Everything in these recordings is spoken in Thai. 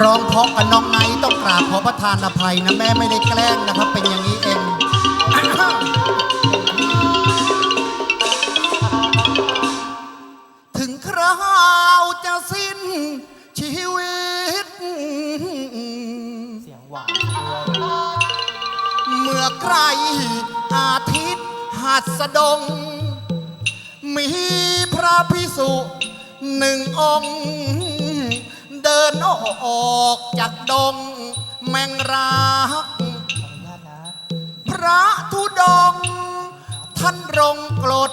ร้องเพราะกับน้องไนท์ต้องกราบขอประทานอภัยนะแม่ไม่ได้แกล้งนะครับ เป็นอย่างนี้เองถึงคราวจะสิ้นชีวิต เสียงหวานเมื่อใกล้อาทิตย์หัสดง มีพระพิสุหนึ่งองค์ นออกจากดงแมงรักขออนุญาพระธุดง ท่านรงกรด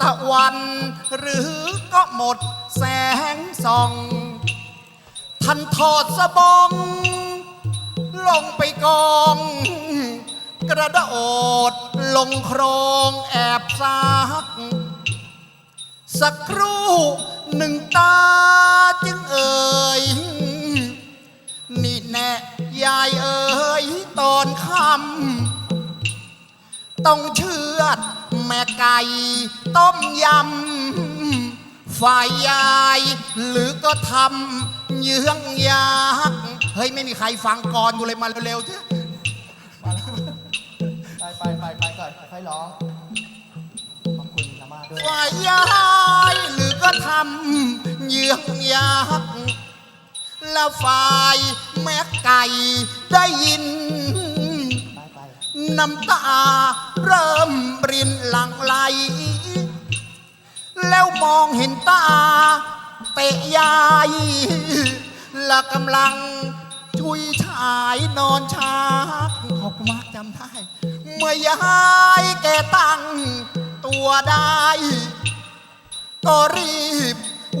ตะวันหรือก็หมดแสงส่อง ท่านทอดสบงลงไปกอง กระโดดลงโครงแอบซักสักครู่หนึ่งตาจึง ต้องเชือด แม่ไก่ต้มยำฝ่ายยาย หรือก็ทำเยื้องยากเฮ้ย ไม่มีใครฟังก่อนกูเลยมาเร็วๆเถอะมาแล้วไปไปไปไปก่อนค่อยๆร้องขอบคุณนามาด้วยฝ่ายยายหรือก็ทำเยื้องยากแล้วฝ่าย น้ำตา เริ่มรินหลังไหล แล้วมองเห็นตา เตะยายและกำลังชุยชายนอนชักขอบคุณมากจำได้ เมื่อยายแกตั้งตัวได้ ก็รีบ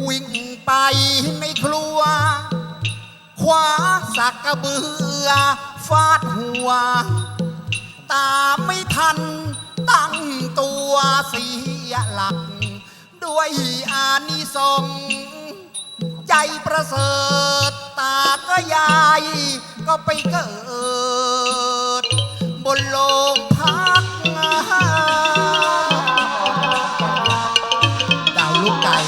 วิ่งไปในครัวคว้าสักกระเบือฟาดหัว ตามไม่ทัน ตั้งตัวเสียหลัก ด้วยอานิสงส์ใจประเสริฐตาก็ยาย ก็ไปเกิด บนโลก